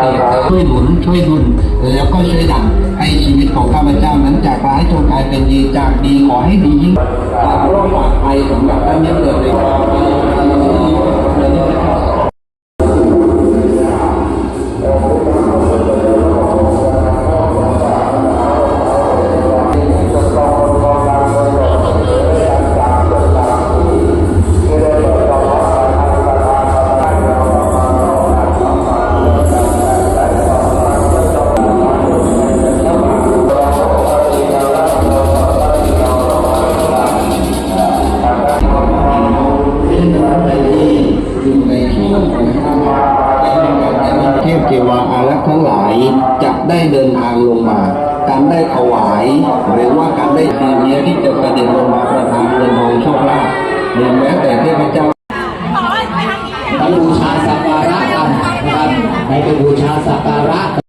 เกียรติช่วยหนุนช่วยดุลแล้วก็ช่วยดันให้ชีวิตของข้าพเจ้านั้นจากร้ายจงกลายเป็นดีจากดีขอให้ดียิ่งฝากโรคปลอดภัยสำหรับท่านนี้เกิดใน เดินทางลงมา การได้ถวาย หรือว่าการได้ซีเนียที่จะกระเด็นลงมาประทานเงินทองโชคลาภหรือแม้แต่เทพเจ้าไปบูชาสักการะกันนะครับไปบูชาสักการะ